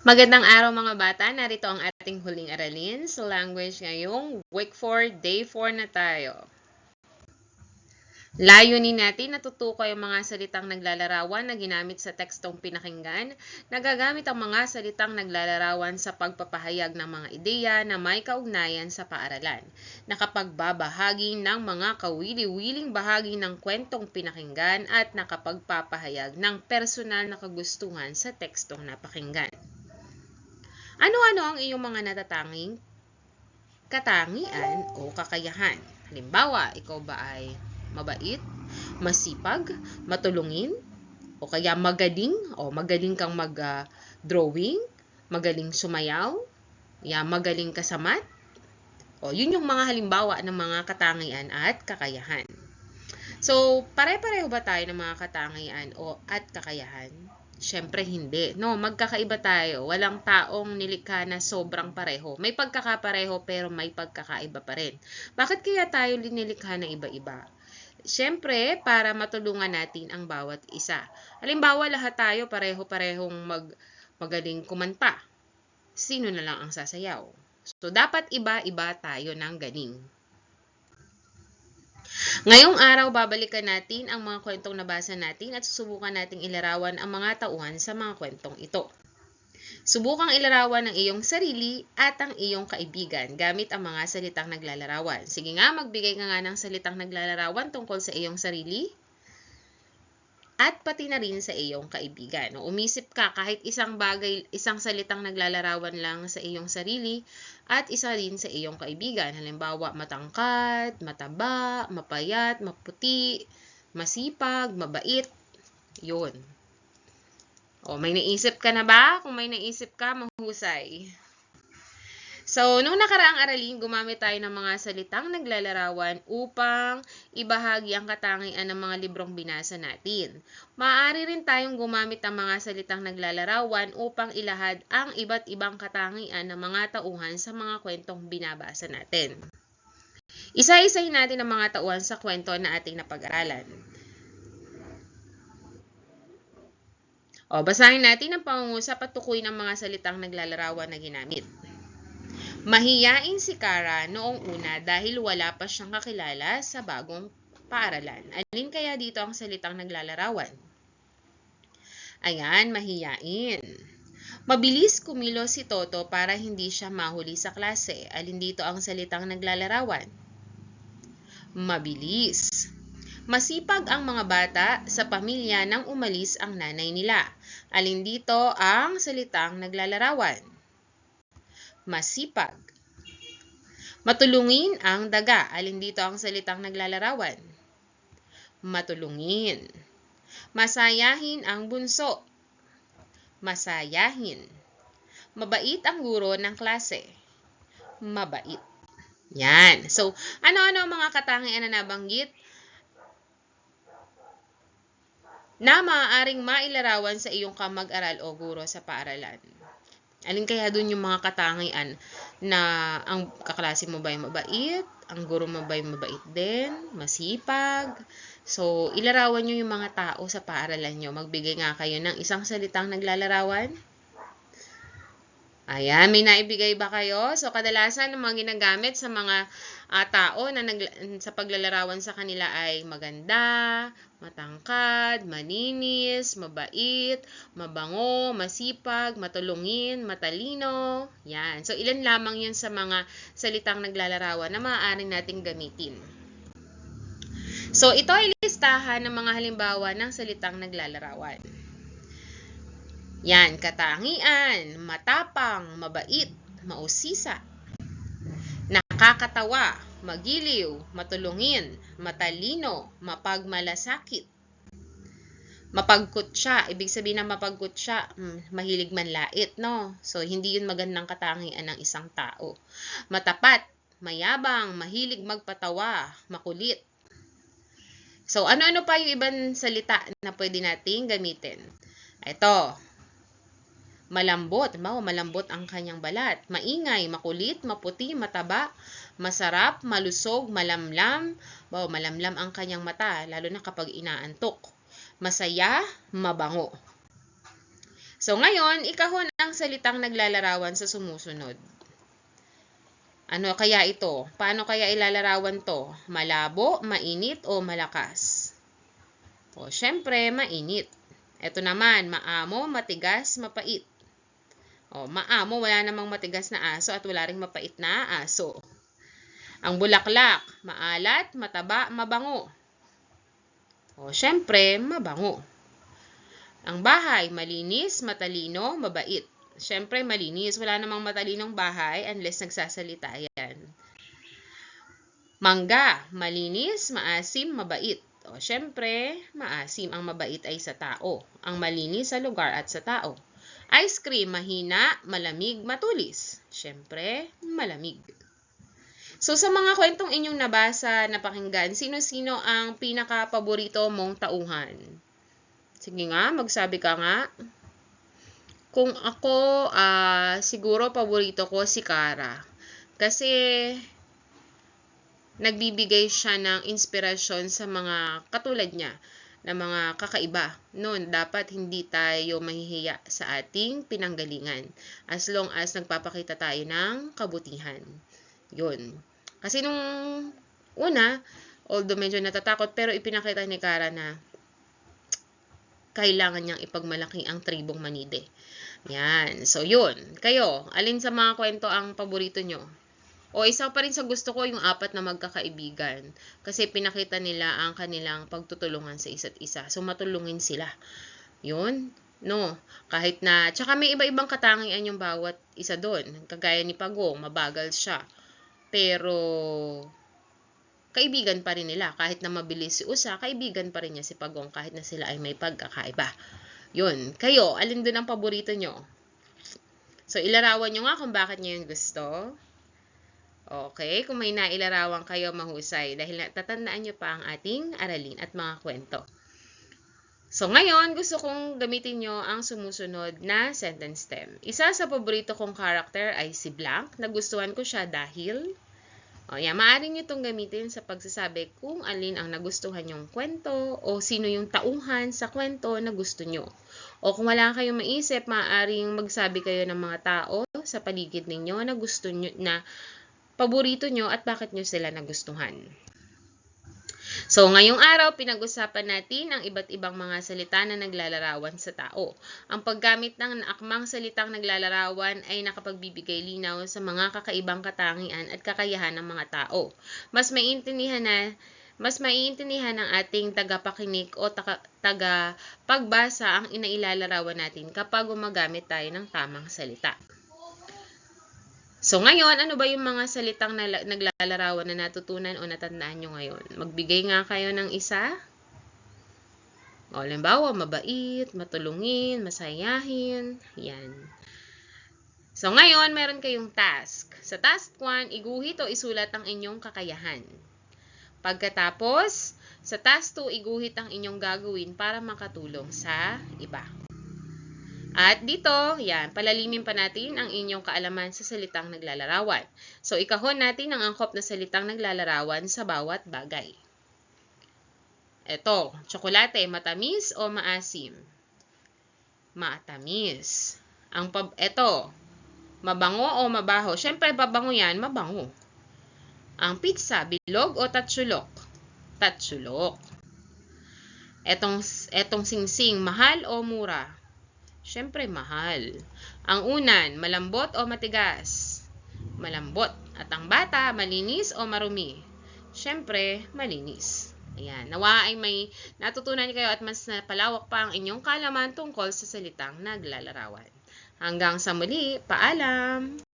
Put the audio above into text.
Magandang araw mga bata, narito ang ating huling aralin sa language ngayong week 4, day 4 na tayo. Layunin natin natutukoy ang mga salitang naglalarawan na ginamit sa tekstong pinakinggan. Nagagamit ang mga salitang naglalarawan sa pagpapahayag ng mga ideya na may kaugnayan sa paaralan. Nakapagbabahagi ng mga kawili-wiling bahagi ng kwentong pinakinggan at nakapagpapahayag ng personal na kagustuhan sa tekstong napakinggan. Ano-ano ang iyong mga natatanging katangian o kakayahan? Halimbawa, ikaw ba ay mabait, masipag, matulungin, o kaya magaling, o magaling kang mag-drawing, magaling sumayaw, ya magaling ka sa math. O, yun yung mga halimbawa ng mga katangian at kakayahan. So, pare-pareho ba tayo ng mga katangian o at kakayahan? Siyempre hindi. No, magkakaiba tayo. Walang taong nilikha na sobrang pareho. May pagkakapareho pero may pagkakaiba pa rin. Bakit kaya tayo nilikha na iba-iba? Siyempre, para matulungan natin ang bawat isa. Halimbawa, lahat tayo pareho-parehong mag, magaling kumanta. Sino na lang ang sasayaw? So, dapat iba-iba tayo ng galing. Ngayong araw, babalikan natin ang mga kwentong nabasa natin at susubukan nating ilarawan ang mga tauhan sa mga kwentong ito. Subukang ilarawan ang iyong sarili at ang iyong kaibigan gamit ang mga salitang naglalarawan. Sige nga, magbigay ka nga ng salitang naglalarawan tungkol sa iyong sarili at pati na rin sa iyong kaibigan. No, umisip ka kahit isang bagay, isang salitang naglalarawan lang sa iyong sarili at isa din sa iyong kaibigan. Halimbawa, matangkad, mataba, mapayat, maputi, masipag, mabait. Yun. O, may naisip ka na ba? Kung may naisip ka, mahusay. So, nung nakaraang aralin, gumamit tayo ng mga salitang naglalarawan upang ibahagi ang katangian ng mga librong binasa natin. Maaari rin tayong gumamit ng mga salitang naglalarawan upang ilahad ang iba't ibang katangian ng mga tauhan sa mga kwentong binabasa natin. Isa-isahin natin ang mga tauhan sa kwento na ating napag-aralan. O, basahin natin ang pangungusap at tukoy ng mga salitang naglalarawan na ginamit. Mahiyain si Kara noong una dahil wala pa siyang kakilala sa bagong paaralan. Alin kaya dito ang salitang naglalarawan? Ayan, mahiyain. Mabilis kumilos si Toto para hindi siya mahuli sa klase. Alin dito ang salitang naglalarawan? Mabilis. Masipag ang mga bata sa pamilya nang umalis ang nanay nila. Alin dito ang salitang naglalarawan? Masipag. Matulungin ang daga. Alin dito ang salitang naglalarawan? Matulungin. Masayahin ang bunso. Masayahin. Mabait ang guro ng klase. Mabait. Yan. So, ano-ano ang mga katangian na nabanggit na maaaring mailarawan sa iyong kamag-aral o guro sa paaralan? Alin kaya dun yung mga katangian na ang kaklase mo ba yung mabait, ang guro mo ba yung mabait din, masipag. So, ilarawan nyo yung mga tao sa paaralan nyo. Magbigay nga kayo ng isang salitang naglalarawan. Ayan, may naibigay ba kayo? So, kadalasan ang mga ginagamit sa mga uh, tao na nag, sa paglalarawan sa kanila ay maganda, matangkad, maninis, mabait, mabango, masipag, matulungin, matalino. Yan. So, ilan lamang yun sa mga salitang naglalarawan na maaari nating gamitin. So, ito ay listahan ng mga halimbawa ng salitang naglalarawan. Yan, katangian, matapang, mabait, mausisa, nakakatawa, magiliw, matulungin, matalino, mapagmalasakit. Mapagkut siya, ibig sabihin ng mapagkut siya, hmm, mahilig manlait, no? So, hindi yun magandang katangian ng isang tao. Matapat, mayabang, mahilig magpatawa, makulit. So, ano-ano pa yung ibang salita na pwede nating gamitin? Ito, Malambot, ba? malambot ang kanyang balat. Maingay, makulit, maputi, mataba, masarap, malusog, malamlam. Ba, malamlam ang kanyang mata, lalo na kapag inaantok. Masaya, mabango. So ngayon, ikahon ang salitang naglalarawan sa sumusunod. Ano kaya ito? Paano kaya ilalarawan to? Malabo, mainit, o malakas? O, syempre, mainit. Ito naman, maamo, matigas, mapait. O, maamo, wala namang matigas na aso at wala ring mapait na aso. Ang bulaklak, maalat, mataba, mabango. O, syempre, mabango. Ang bahay, malinis, matalino, mabait. Syempre, malinis. Wala namang matalinong bahay unless nagsasalita yan. Mangga, malinis, maasim, mabait. O, syempre, maasim ang mabait ay sa tao. Ang malinis sa lugar at sa tao. Ice cream, mahina, malamig, matulis. Syempre, malamig. So, sa mga kwentong inyong nabasa, napakinggan, sino-sino ang pinaka-paborito mong tauhan? Sige nga, magsabi ka nga. Kung ako, ah siguro paborito ko si Kara. Kasi nagbibigay siya ng inspirasyon sa mga katulad niya na mga kakaiba. Noon, dapat hindi tayo mahihiya sa ating pinanggalingan as long as nagpapakita tayo ng kabutihan. Yun. Kasi nung una, although medyo natatakot, pero ipinakita ni Kara na kailangan niyang ipagmalaki ang tribong Manide. Yan. So, yun. Kayo, alin sa mga kwento ang paborito nyo? O isa pa rin sa gusto ko yung apat na magkakaibigan. Kasi pinakita nila ang kanilang pagtutulungan sa isa't isa. So, matulungin sila. Yun. No. Kahit na, tsaka may iba-ibang katangian yung bawat isa doon. Kagaya ni Pagong, mabagal siya. Pero, kaibigan pa rin nila. Kahit na mabilis si Usa, kaibigan pa rin niya si Pagong kahit na sila ay may pagkakaiba. Yun. Kayo, alin doon ang paborito nyo? So, ilarawan nyo nga kung bakit nyo yung gusto. Okay, kung may nailarawan kayo, mahusay. Dahil tatandaan nyo pa ang ating aralin at mga kwento. So, ngayon, gusto kong gamitin nyo ang sumusunod na sentence stem. Isa sa paborito kong character ay si Blank. Nagustuhan ko siya dahil... O, yan, maaari nyo itong gamitin sa pagsasabi kung alin ang nagustuhan yung kwento o sino yung tauhan sa kwento na gusto nyo. O kung wala kayong maisip, maaaring magsabi kayo ng mga tao sa paligid ninyo na gusto nyo, na paborito nyo at bakit nyo sila nagustuhan. So, ngayong araw, pinag-usapan natin ang iba't ibang mga salita na naglalarawan sa tao. Ang paggamit ng akmang salitang naglalarawan ay nakapagbibigay linaw sa mga kakaibang katangian at kakayahan ng mga tao. Mas maiintindihan na mas maiintindihan ng ating tagapakinig o taga, taga-pagbasa ang inailalarawan natin kapag gumagamit tayo ng tamang salita. So ngayon, ano ba yung mga salitang nala- naglalarawan na natutunan o natandaan nyo ngayon? Magbigay nga kayo ng isa. O, limbawa, mabait, matulungin, masayahin. Yan. So ngayon, meron kayong task. Sa task 1, iguhit o isulat ang inyong kakayahan. Pagkatapos, sa task 2, iguhit ang inyong gagawin para makatulong sa iba. At dito, yan, palalimin pa natin ang inyong kaalaman sa salitang naglalarawan. So, ikahon natin ang angkop na salitang naglalarawan sa bawat bagay. Ito, tsokolate, matamis o maasim? Matamis. Ang pab ito, mabango o mabaho? Siyempre, babango yan, mabango. Ang pizza, bilog o tatsulok? Tatsulok. Etong, etong singsing, mahal o mura? Siyempre, mahal. Ang unan, malambot o matigas? Malambot. At ang bata, malinis o marumi? Siyempre, malinis. Ayan. Nawa ay may natutunan kayo at mas napalawak pa ang inyong kalaman tungkol sa salitang naglalarawan. Hanggang sa muli, paalam!